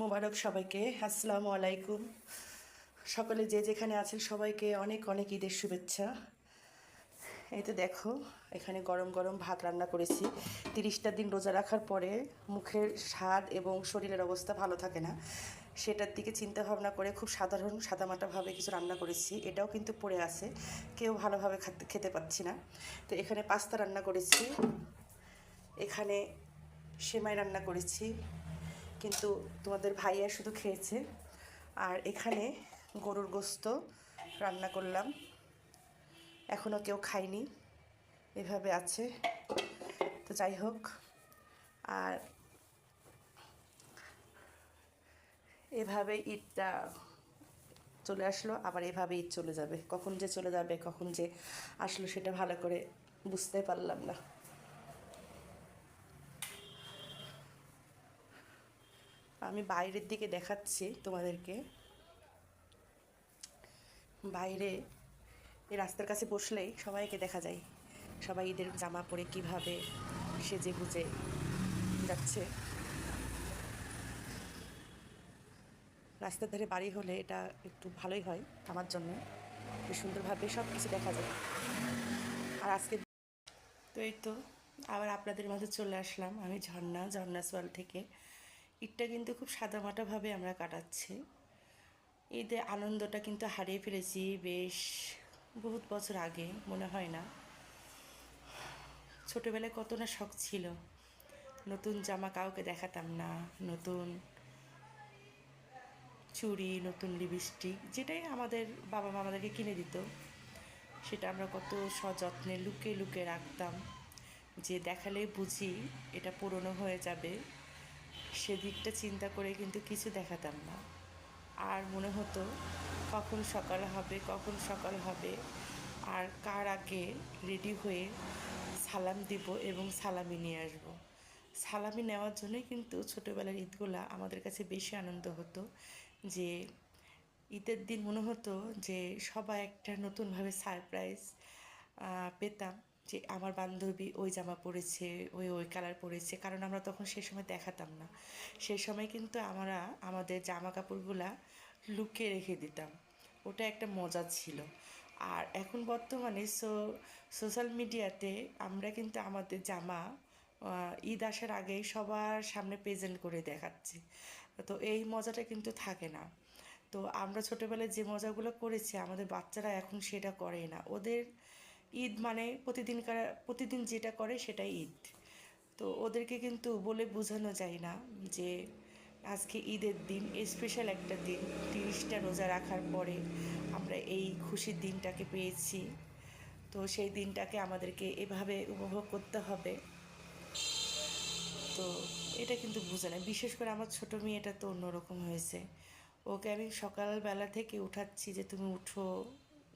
মোবারক সবাইকে। আসসালামু আলাইকুম। সকলে যে যেখানে আছেন সবাইকে অনেক অনেক ঈদের শুভেচ্ছা। এই তো দেখো, এখানে গরম গরম ভাত রান্না করেছি। তিরিশটা দিন রোজা রাখার পরে মুখের স্বাদ এবং শরীরের অবস্থা ভালো থাকে না। সেটার দিকে চিন্তা ভাবনা করে খুব সাধারণ সাদামাটাভাবে কিছু রান্না করেছি। এটাও কিন্তু পড়ে আছে। কেউ ভালোভাবে খাতে, খেতে পাচ্ছি না। তো এখানে পাস্তা রান্না করেছি। এখানে সেমাই রান্না করেছি। কিন্তু তোমাদের ভাইয়া শুধু খেয়েছে। আর এখানে গরুর গোস্ত রান্না করলাম। এখনও কেউ খায়নি। এভাবে আছে। তো যাই হোক, আর এভাবে ঈদটা চলে আসলো, আবার এভাবে ঈদ চলে যাবে। কখন যে চলে যাবে, কখন যে আসলো, সেটা ভালো করে বুঝতে পারলাম না। আমি বাইরের দিকে দেখাচ্ছি তোমাদেরকে। বাইরে, এই রাস্তার কাছে বসলেই সবাইকে দেখা যায়। সবাই ঈদের জামা পরে কীভাবে সেজে গুজে যাচ্ছে। রাস্তার ধারে বাড়ি হলে এটা একটু ভালোই হয় আমার জন্য। সুন্দরভাবে সব কিছু দেখা যায়। আর আজকে তো এই তো, আবার আপনাদের মাঝে চলে আসলাম আমি ঝর্ণা ঝর্ণা থেকে। ঈদটা কিন্তু খুব সাদামাটাভাবে আমরা কাটাচ্ছি। ঈদে আনন্দটা কিন্তু হারিয়ে ফেলেছি বেশ বহুত বছর আগে, মনে হয় না। ছোটোবেলায় কত না শখ ছিল। নতুন জামা কাউকে দেখাতাম না, নতুন চুড়ি, নতুন লিপস্টিক, যেটাই আমাদের বাবা মা আমাদেরকে কিনে দিত, সেটা আমরা কত সযত্নে লুকিয়ে লুকিয়ে রাখতাম। যে দেখালেই বুঝি এটা পুরনো হয়ে যাবে। সেদিকটা চিন্তা করে কিন্তু কিছু দেখাতাম না। আর মনে হতো, কখন সকাল হবে, কখন সকাল হবে, আর কার আগে রেডি হয়ে সালাম দিব এবং সালামি নিয়ে আসব। সালামি নেওয়ার জন্যই কিন্তু ছোটোবেলার ঈদগুলা আমাদের কাছে বেশি আনন্দ হতো যে, ঈদের দিন মনে হতো যে সবাই একটা নতুনভাবে সারপ্রাইজ পেতাম। যে আমার বান্ধবী ওই জামা পরেছে, ওই ওই কালার পরেছে, কারণ আমরা তখন সে সময় দেখাতাম না। সে সময় কিন্তু আমরা আমাদের জামা কাপড়গুলা লুকিয়ে রেখে দিতাম। ওটা একটা মজা ছিল। আর এখন বর্তমানে সো সোশ্যাল মিডিয়াতে আমরা কিন্তু আমাদের জামা ঈদ আসার আগেই সবার সামনে প্রেজেন্ট করে দেখাচ্ছি। তো এই মজাটা কিন্তু থাকে না। তো আমরা ছোটোবেলায় যে মজাগুলো করেছি, আমাদের বাচ্চারা এখন সেটা করে না। ওদের ঈদ মানে প্রতিদিনকার, প্রতিদিন যেটা করে সেটাই ঈদ। তো ওদেরকে কিন্তু বলে বোঝানো যায় না যে আজকে ঈদের দিন স্পেশাল একটা দিন, তিরিশটা রোজা রাখার পরে আমরা এই খুশির দিনটাকে পেয়েছি। তো সেই দিনটাকে আমাদেরকে এভাবে উপভোগ করতে হবে। তো এটা কিন্তু বুঝে না বিশেষ করে আমার ছোটো মেয়েটা তো অন্যরকম হয়েছে। ওকে আমি সকালবেলা থেকে উঠাচ্ছি যে তুমি উঠো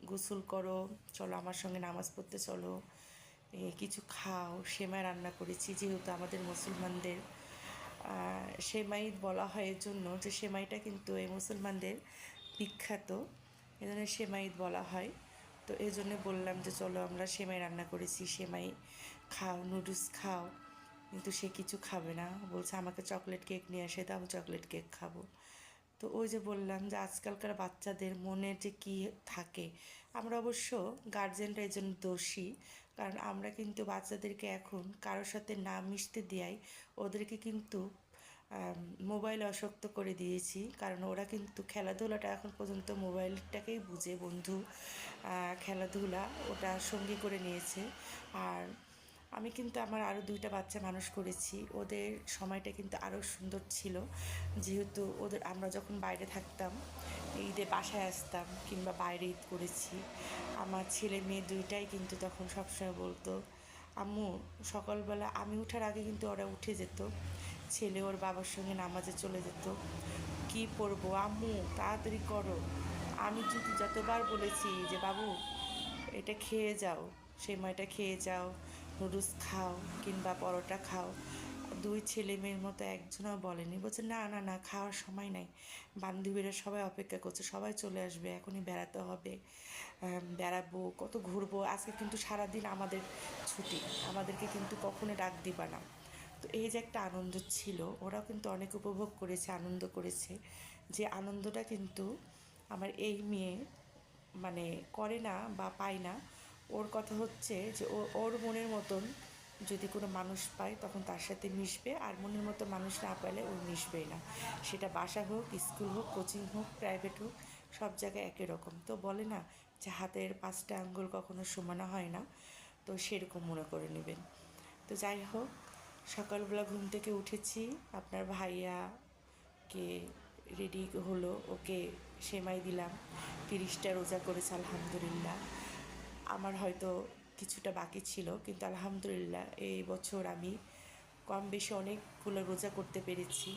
গোসল করো চলো আমার সঙ্গে নামাজ পড়তে চলো এ, কিছু খাও সেমাই রান্না করেছি যেহেতু আমাদের মুসলমানদের। সেমাই বলা হয় এর জন্য যে সেমাইটা কিন্তু এই মুসলমানদের বিখ্যাত এই জন্য সেমাই বলা হয়। তো এই জন্য বললাম যে চলো আমরা সেমাই রান্না করেছি সেমাই খাও নুডলস খাও কিন্তু সে কিছু খাবে না। বলছে আমাকে চকলেট কেক নিয়ে আসে দাও আমি চকলেট কেক খাব। তো ওই যে বললাম যে আজকালকার বাচ্চাদের মনে যে কি থাকে, আমরা অবশ্য গার্জেনরা এই জন্য দোষী। কারণ আমরা কিন্তু বাচ্চাদেরকে এখন কারোর সাথে না মিশতে দেয়াই, ওদেরকে কিন্তু মোবাইল আসক্ত করে দিয়েছি। কারণ ওরা কিন্তু খেলাধুলাটা এখন পর্যন্ত মোবাইলটাকেই বুঝে, বন্ধু। খেলাধুলা ওটা সঙ্গী করে নিয়েছে। আর আমি কিন্তু আমার আরও দুইটা বাচ্চা মানুষ করেছি। ওদের সময়টা কিন্তু আরও সুন্দর ছিল। যেহেতু ওদের আমরা যখন বাইরে থাকতাম, ঈদে বাসায় আসতাম কিংবা বাইরে ঈদ করেছি, আমার ছেলে মেয়ে দুইটাই কিন্তু তখন সবসময় বলতো, আম্মু, সকালবেলা আমি ওঠার আগে কিন্তু ওরা উঠে যেত। ছেলে ওর বাবার সঙ্গে নামাজে চলে যেত। কি পরবো আম্মু, তাড়াতাড়ি করো। আমি যদি যতবার বলেছি যে, বাবু, এটা খেয়ে যাও, সেই সেমাইটা খেয়ে যাও। নুডলস খাও কিংবা পরোটা খাও। দুই ছেলে মেয়ের মতো একজনও বলেনি। বলছে, না না না, খাওয়ার সময় নাই। বান্ধবীরা সবাই অপেক্ষা করছে, সবাই চলে আসবে, এখনই বেড়াতে হবে। বেড়াবো, কত ঘুরবো। আজকে কিন্তু সারাদিন আমাদের ছুটি। আমাদেরকে কিন্তু কখনো ডাক দিবা না। তো এই যে একটা আনন্দ ছিল, ওরাও কিন্তু অনেক উপভোগ করেছে, আনন্দ করেছে যে আনন্দটা কিন্তু আমার এই মেয়ে মানে করে না বা পায় না। ওর কথা হচ্ছে যে ও, ওর মনের মতন যদি কোনো মানুষ পায়, তখন তার সাথে মিশবে। আর মনের মতো মানুষ না পেলে ও মিশবেই না। সেটা বাসা হোক, স্কুল হোক, কোচিং হোক, প্রাইভেট হোক, সব জায়গায় একই রকম। তো বলে না যে হাতের পাঁচটা আঙ্গুল কখনো সমানো হয় না। তো সেরকম মনে করে নেবেন। তো যাই হোক, সকালবেলা ঘুম থেকে উঠেছি। আপনার ভাইয়াকে রেডি হলো, ওকে সেমাই দিলাম। তিরিশটা রোজা করেছে, আলহামদুলিল্লাহ। আমার হয়তো কিছুটা বাকি ছিল, কিন্তু আলহামদুলিল্লাহ এই বছর আমি কম বেশি অনেকগুলো রোজা করতে পেরেছি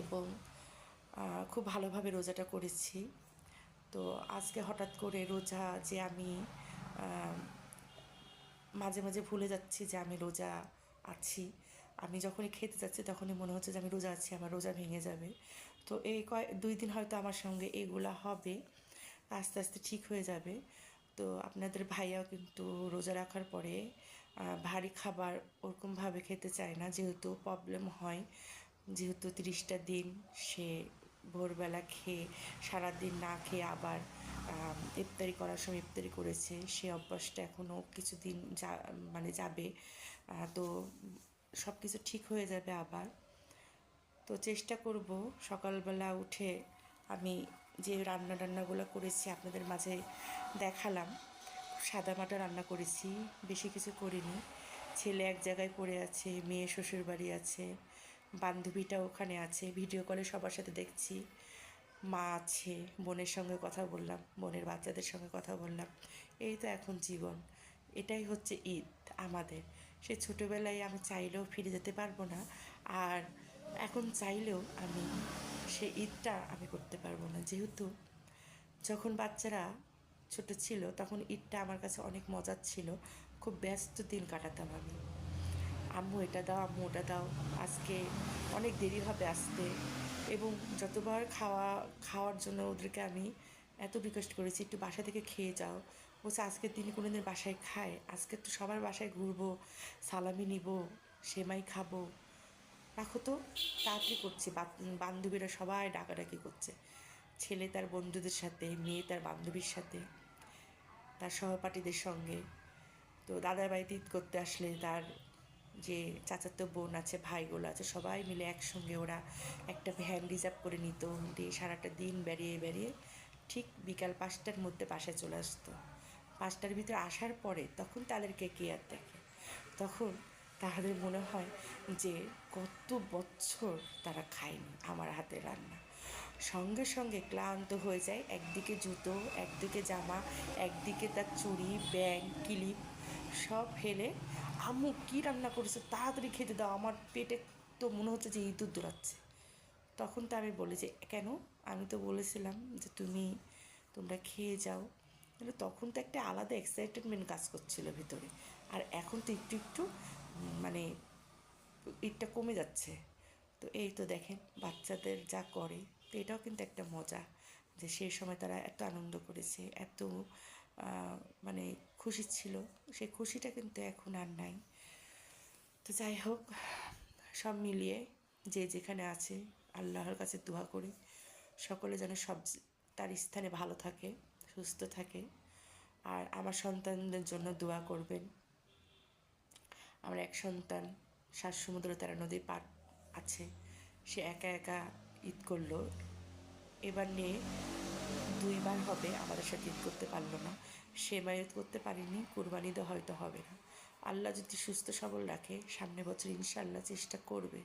এবং খুব ভালোভাবে রোজাটা করেছি। তো আজকে হঠাৎ করে রোজা যে আমি মাঝে মাঝে ভুলে যাচ্ছি যে আমি রোজা আছি, আমি যখনই খেতে যাচ্ছি তখনই মনে হচ্ছে যে আমি রোজা আছি, আমার রোজা ভেঙে যাবে। তো এই কয়, দুই দিন হয়তো আমার সঙ্গে এগুলা হবে, আস্তে আস্তে ঠিক হয়ে যাবে। তো আপনাদের ভাইয়াও কিন্তু রোজা রাখার পরে ভারী খাবার ওরকমভাবে খেতে চায় না। যেহেতু প্রবলেম হয়, যেহেতু তিরিশটা দিন সে ভোরবেলা খেয়ে সারাদিন না খেয়ে আবার ইফতারি করার সময় ইফতারি করেছে, সে অভ্যাসটা এখনও কিছুদিন যা মানে যাবে। তো সব কিছু ঠিক হয়ে যাবে আবার। তো চেষ্টা করব সকালবেলা উঠে আমি যে রান্না টান্নাগুলো করেছি আপনাদের মাঝে দেখালাম। সাদা মাটা রান্না করেছি, বেশি কিছু করিনি। ছেলে এক জায়গায় পড়ে আছে, মেয়ে শ্বশুর বাড়ি আছে, বান্ধবীটা ওখানে আছে, ভিডিও কলে সবার সাথে দেখছি। মা আছে, বোনের সঙ্গে কথা বললাম, বোনের বাচ্চাদের সঙ্গে কথা বললাম। এই তো এখন জীবন। এটাই হচ্ছে ঈদ আমাদের। সে ছোটোবেলায় আমি চাইলেও ফিরে যেতে পারব না। আর এখন চাইলেও আমি সে ঈদটা আমি করতে পারব না। যেহেতু যখন বাচ্চারা ছোট ছিল, তখন ঈদটা আমার কাছে অনেক মজার ছিল। খুব ব্যস্ত দিন কাটাতাম আমি। আম্মু এটা দাও, আম্মু ওটা দাও। আজকে অনেক দেরি হবে আসতে। এবং যতবার খাওয়া, খাওয়ার জন্য ওদেরকে আমি এত রিকোয়েস্ট করেছি, একটু বাসা থেকে খেয়ে যাও। বলছে, আজকের দিনে কোনো দিন বাসায় খায়। আজকে তো সবার বাসায় ঘুরবো, সালামি নিব, সেমাই খাব। রাখো তো, তাড়াতাড়ি করছে। বান্ধবীরা সবাই ডাকাডাকি করছে। ছেলে তার বন্ধুদের সাথে, মেয়ে তার বান্ধবীর সাথে, তার সহপাঠীদের সঙ্গে। তো দাদার বাড়িতে ঈদ করতে আসলে তার যে চাচাতো বোন আছে, ভাইগুলো আছে, সবাই মিলে একসঙ্গে ওরা একটা ভ্যান রিজার্ভ করে নিত। দিয়ে সারাটা দিন বেরিয়ে বেরিয়ে ঠিক বিকাল পাঁচটার মধ্যে বাসায় চলে আসতো। পাঁচটার ভিতরে আসার পরে তখন তাদেরকে কে আর দেখে? তখন তাদের মনে হয় যে কত বছর তারা খায়নি আমার হাতের রান্না। সঙ্গে সঙ্গে ক্লান্ত হয়ে যায়, একদিকে জুতো, একদিকে জামা, একদিকে তার চুড়ি, ব্যাগ, ক্লিপ, সব ফেলে, আম্মু, কী রান্না করেছ? তাড়াতাড়ি খেতে দাও, আমার পেটে তো মনে হচ্ছে যে ইঁদুর দৌড়াচ্ছে। তখন তো আমি বলি যে, কেন? আমি তো বলেছিলাম যে, তুমি, তোমরা খেয়ে যাও। কিন্তু তখন তো একটা আলাদা এক্সাইটেডমেন্ট কাজ করছিল ভিতরে। আর এখন তো একটু একটু মানে ঈদটা কমে যাচ্ছে। তো এই তো দেখেন বাচ্চাদের যা করে, তো এটাও কিন্তু একটা মজা যে সেই সময় তারা এত আনন্দ করেছে, এত মানে খুশি ছিল। সেই খুশিটা কিন্তু এখন আর নাই। তো যাই হোক, সব মিলিয়ে যে যেখানে আছে, আল্লাহর কাছে দোয়া করি, সকলে যেন সব তার স্থানে ভালো থাকে, সুস্থ থাকে। আর আমার সন্তানদের জন্য দোয়া করবেন। আমার এক সন্তান সাত সমুদ্র তেরো নদীর পার আছে, সে একা একা ঈদ করল। এবার নিয়ে দুইবার হবে, আমাদের সাথে ঈদ করতে পারল না। সে ঈদ করতে পারিনি, কুরবানি তো হয়তো হবে না। আল্লাহ যদি সুস্থ সবল রাখে, সামনে বছর ইনশাল্লাহ চেষ্টা করবে,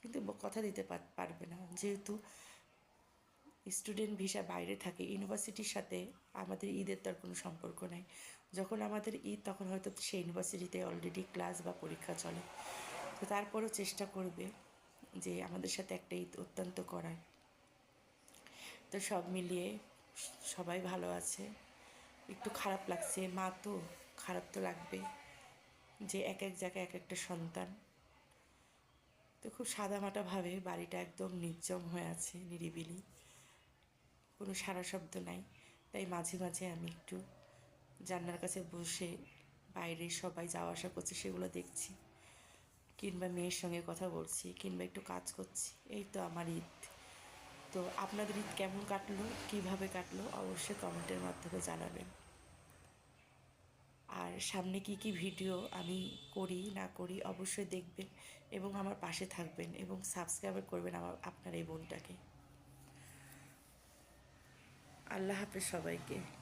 কিন্তু কথা দিতে পারবে না। যেহেতু স্টুডেন্ট ভিসা বাইরে থাকে, ইউনিভার্সিটির সাথে আমাদের ঈদের তার কোনো সম্পর্ক নাই। যখন আমাদের ঈদ, তখন হয়তো সে ইউনিভার্সিটিতে অলরেডি ক্লাস বা পরীক্ষা চলে। তো তারপরও চেষ্টা করবে যে আমাদের সাথে একটা ঈদ অত্যন্ত করার। তো সব মিলিয়ে সবাই ভালো আছে। একটু খারাপ লাগছে, মা তো খারাপ তো লাগবে যে এক এক জায়গায় এক একটা সন্তান। তো খুব সাদামাটাভাবে বাড়িটা একদম নির্জম হয়ে আছে, নিরিবিলি। কোনো সারা শব্দ নাই, তাই মাঝে মাঝে আমি একটু জান্নার কাছে বসে বাইরে সবাই যাওয়া আসা করছে, সেগুলো দেখছি। কিংবা মেয়ের সঙ্গে কথা বলছি, কিংবা একটু কাজ করছি। এই তো আমার ঈদ। তো আপনাদের ঈদ কেমন কাটলো? কীভাবে কাটলো? অবশ্যই কমেন্টের মাধ্যমে জানাবেন। আর সামনে কি কি ভিডিও আমি করি, না করি, অবশ্যই দেখবেন এবং আমার পাশে থাকবেন এবং সাবস্ক্রাইব করবেন আমার, আপনার এই বোনটাকে। আল্লাহ হাফেজ সবাইকে।